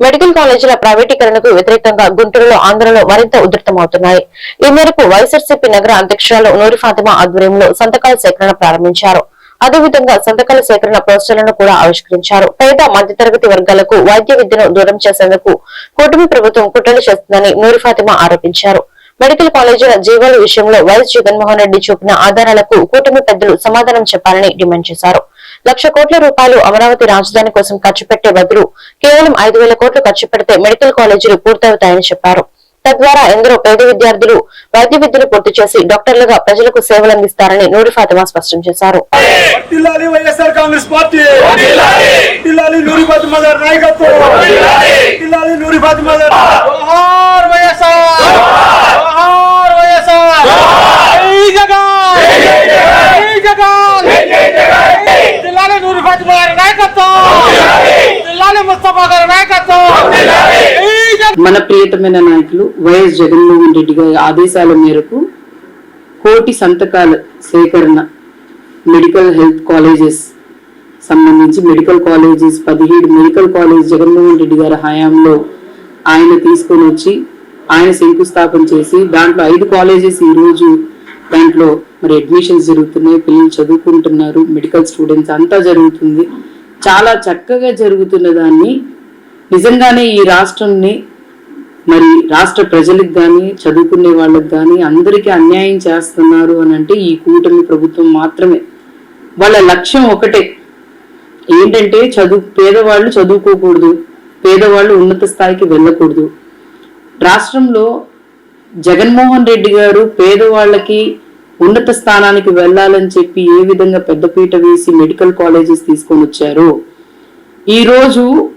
Medical కాలేజీల ప్రైవేటీకరణకు వ్యతిరేకంగా గుంటూరులో ఆందోళనలు మరింత ఉధృతమవుతున్నాయి. ఈ మేరకు వైఎస్ఆర్సీపీ నగర అధ్యక్షురాలు నూరి ఫాతిమా ఆధ్వర్యంలో సంతకాల సేకరణ ప్రారంభించారు. అదేవిధంగా సంతకాల సేకరణ పోస్టర్లను కూడా ఆవిష్కరించారు. పేద మధ్యతరగతి వర్గాలకు వైద్య విద్యను దూరం చేసేందుకు కూటమి ప్రభుత్వం కుట్రలు చేస్తుందని నూరి ఫాతిమా ఆరోపించారు. మెడికల్ కాలేజీల జీవాల విషయంలో వైఎస్ జగన్మోహన్ రెడ్డి చూపిన ఆధారాలకు కూటమి పెద్దలు సమాధానం చెప్పాలని డిమాండ్ చేశారు. లక్ష కోట్ల రూపాయలు అమరావతి రాజధాని కోసం ఖర్చు పెట్టే బదులు కేవలం ఐదు వేల కోట్లు ఖర్చు పెడితే మెడికల్ కాలేజీలు పూర్తవుతాయని చెప్పారు. తద్వారా ఎందరో పేద విద్యార్థులు వైద్య విద్యను పూర్తి చేసి డాక్టర్లుగా ప్రజలకు సేవలందిస్తారని నూరి ఫాతిమా స్పష్టం చేశారు. వర్ధిల్లాలి వైఎస్ఆర్ కాంగ్రెస్ పార్టీ. వర్ధిల్లాలి నూరి ఫాతిమా మన ప్రియతమైన నాయకులు వైఎస్ జగన్మోహన్ రెడ్డి గారి ఆదేశాల మేరకు కోటి సంతకాల సేకరణ మెడికల్ హెల్త్ కాలేజెస్ సంబంధించి మెడికల్ కాలేజెస్ పదిహేడు మెడికల్ కాలేజ్ జగన్మోహన్ రెడ్డి గారి హయాంలో ఆయన తీసుకొని వచ్చి ఆయన శంకుస్థాపన చేసి దాంట్లో ఐదు కాలేజెస్ ఈరోజు దాంట్లో మరి అడ్మిషన్స్ జరుగుతున్నాయి పిల్లలు చదువుకుంటున్నారు మెడికల్ స్టూడెంట్స్ అంతా జరుగుతుంది. చాలా చక్కగా జరుగుతున్న దాన్ని నిజంగానే ఈ రాష్ట్రాన్ని మరి రాష్ట్ర ప్రజలకు కానీ చదువుకునే వాళ్ళకి కానీ అందరికీ అన్యాయం చేస్తున్నారు అని అంటే ఈ కూటమి ప్రభుత్వం మాత్రమే. వాళ్ళ లక్ష్యం ఒకటే. ఏంటంటే చదువు పేదవాళ్ళు చదువుకోకూడదు పేదవాళ్ళు ఉన్నత స్థాయికి వెళ్ళకూడదు. రాష్ట్రంలో జగన్మోహన్ రెడ్డి గారు పేదవాళ్ళకి ఉన్నత స్థానానికి వెళ్ళాలని చెప్పి ఏ విధంగా పెద్దపీట వేసి మెడికల్ కాలేజెస్ తీసుకొని వచ్చారో ఈరోజు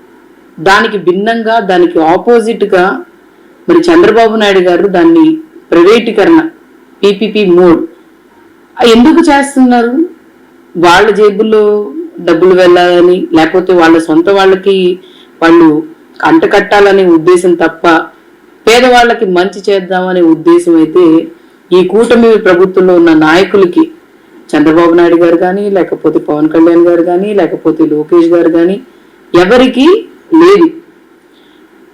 దానికి భిన్నంగా దానికి ఆపోజిట్గా మరి చంద్రబాబు నాయుడు గారు దాన్ని ప్రైవేటీకరణ పీపీపీ మోడ్. ఎందుకు చేస్తున్నారు? వాళ్ళ జేబుల్లో డబ్బులు వెళ్ళాలని లేకపోతే వాళ్ళ సొంత వాళ్ళకి వాళ్ళు అంట కట్టాలనే ఉద్దేశం తప్ప పేదవాళ్ళకి మంచి చేద్దామనే ఉద్దేశం అయితే ఈ కూటమి ప్రభుత్వంలో ఉన్న నాయకులకి చంద్రబాబు నాయుడు గారు కానీ లేకపోతే పవన్ కళ్యాణ్ గారు కానీ లేకపోతే లోకేష్ గారు కానీ ఎవరికి లేదు.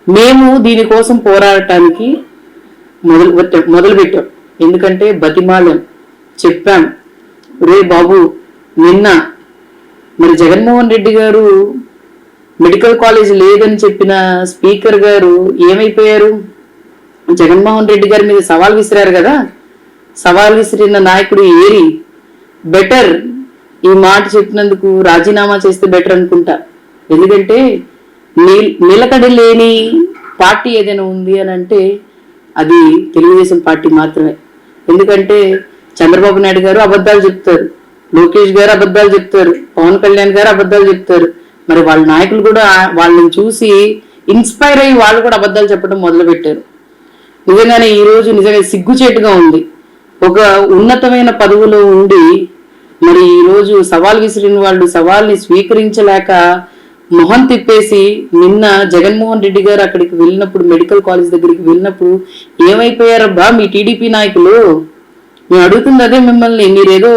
మేము దీనికోసం పోరాడటానికి మొదలు పెట్టాం మొదలు పెట్టాం ఎందుకంటే బతిమాలం. చెప్పాం. రే బాబు నిన్న మరి జగన్మోహన్ రెడ్డి గారు మెడికల్ కాలేజ్ లేదని చెప్పిన స్పీకర్ గారు ఏమైపోయారు? జగన్మోహన్ రెడ్డి గారి మీద సవాల్ విసిరారు కదా? సవాల్ విసిరిన నాయకుడు ఏరి బెటర్ ఈ మాట చెప్పినందుకు రాజీనామా చేస్తే బెటర్ అనుకుంటా. ఎందుకంటే నిలకడి లేని పార్టీ ఏదైనా ఉంది అని అంటే అది తెలుగుదేశం పార్టీ మాత్రమే. ఎందుకంటే చంద్రబాబు నాయుడు గారు అబద్ధాలు చెప్తారు. లోకేష్ గారు అబద్ధాలు చెప్తారు. పవన్ కళ్యాణ్ గారు అబద్ధాలు చెప్తారు. మరి వాళ్ళ నాయకులు కూడా వాళ్ళని చూసి ఇన్స్పైర్ అయ్యి వాళ్ళు కూడా అబద్ధాలు చెప్పడం మొదలుపెట్టారు. నిజంగానే ఈ రోజు నిజంగా సిగ్గుచేటుగా ఉంది. ఒక ఉన్నతమైన పదవిలో ఉండి మరి ఈరోజు సవాల్ విసిరిన వాళ్ళు సవాల్ని స్వీకరించలేక మొహం తిప్పేసి నిన్న జగన్మోహన్ రెడ్డి గారు అక్కడికి వెళ్ళినప్పుడు మెడికల్ కాలేజ్ దగ్గరికి వెళ్ళినప్పుడు ఏమైపోయారబ్బా మీ టీడీపీ నాయకులు? మేము అడుగుతుంది అదే మిమ్మల్ని మీరేదో